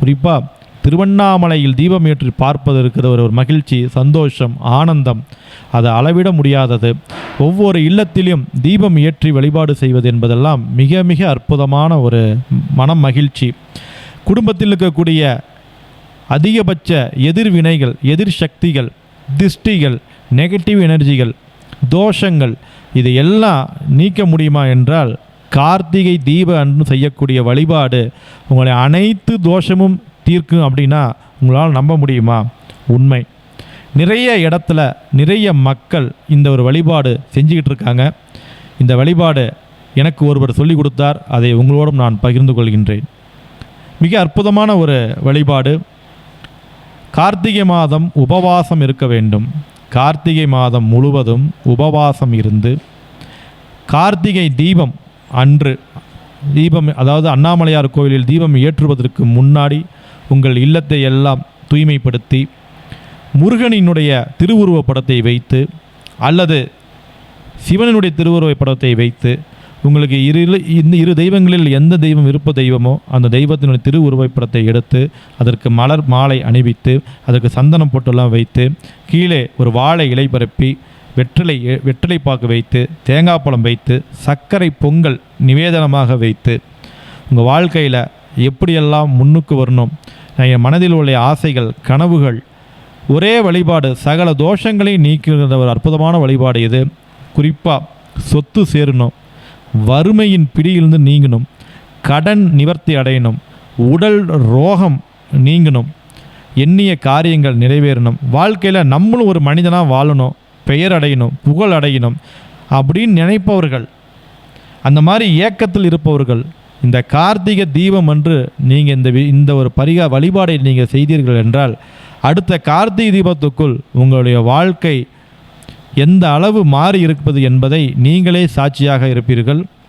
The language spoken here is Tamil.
குறிப்பாக திருவண்ணாமலையில் தீபம் ஏற்றி பார்ப்பது இருக்கிற ஒரு ஒரு மகிழ்ச்சி சந்தோஷம் ஆனந்தம். அது அளவிட முடியாதது. ஒவ்வொரு இல்லத்திலும் தீபம் ஏற்றி வழிபாடு செய்வது என்பதெல்லாம் மிக மிக அற்புதமான ஒரு மனம் மகிழ்ச்சி. குடும்பத்தில் இருக்கக்கூடிய அதிகபட்ச எதிர்வினைகள் எதிர் சக்திகள் திஷ்டிகள் நெகட்டிவ் எனர்ஜிகள் தோஷங்கள் இது எல்லாம் நீக்க முடியுமா என்றால் கார்த்திகை தீப அன்று செய்யக்கூடிய வழிபாடு உங்களை அனைத்து தோஷமும் தீர்க்கும் அப்படின்னா உங்களால் நம்ப முடியுமா? உண்மை. நிறைய இடத்துல நிறைய மக்கள் இந்த ஒரு வழிபாடு செஞ்சுக்கிட்டு இருக்காங்க. இந்த வழிபாடு எனக்கு ஒருவர் சொல்லி கொடுத்தார். அதை உங்களோடும் நான் பகிர்ந்து கொள்கின்றேன். மிக அற்புதமான ஒரு வழிபாடு. கார்த்திகை மாதம் உபவாசம் இருக்க வேண்டும். கார்த்திகை மாதம் முழுவதும் உபவாசம் இருந்து கார்த்திகை தீபம் அன்று தீபம் அதாவது அண்ணாமலையார் கோயிலில் தீபம் ஏற்றுவதற்கு முன்னாடி உங்கள் இல்லத்தை எல்லாம் தூய்மைப்படுத்தி முருகனினுடைய திருவுருவப் படத்தை வைத்து அல்லது சிவனுடைய திருவுருவப் படத்தை வைத்து உங்களுக்கு இரு இந்த இரு தெய்வங்களில் எந்த தெய்வம் விருப்ப தெய்வமோ அந்த தெய்வத்தினுடைய திருவுருவப் படத்தை எடுத்து அதற்கு மலர் மாலை அணிவித்து அதற்கு சந்தனம் போட்டெல்லாம் வைத்து கீழே ஒரு வாழை இலை பரப்பி வெற்றிலை வெற்றிலை பாக்கு வைத்து தேங்காய் பழம் வைத்து சர்க்கரை பொங்கல் நிவேதனமாக வைத்து உங்கள் வாழ்க்கையில் எப்படியெல்லாம் முன்னுக்கு வரணும்? என் மனதில் உள்ள ஆசைகள் கனவுகள் ஒரே வழிபாடு சகல தோஷங்களையும் நீக்குகிற ஒரு அற்புதமான வழிபாடு இது குறிப்பாக சொத்து சேரணும் வறுமையின் பிடியிலிருந்து நீங்கணும் கடன் நிவர்த்தி அடையணும் உடல் ரோகம் நீங்கணும் எண்ணிய காரியங்கள் நிறைவேறணும். வாழ்க்கையில் நம்மளும் ஒரு மனிதனாக வாழணும். பெயர் அடையணும் புகழ் அடையணும் அப்படின்னு நினைப்பவர்கள். அந்த மாதிரி ஏக்கத்தில் இருப்பவர்கள் இந்த கார்த்திகை தீபம் அன்று நீங்கள் இந்த வி- இந்த ஒரு பரிகா வழிபாடை நீங்கள் செய்தீர்கள் என்றால் அடுத்த கார்த்திகை தீபத்துக்குள் உங்களுடைய வாழ்க்கை எந்த அளவு மாறி இருப்பது என்பதை நீங்களே சாட்சியாக இருப்பீர்கள்.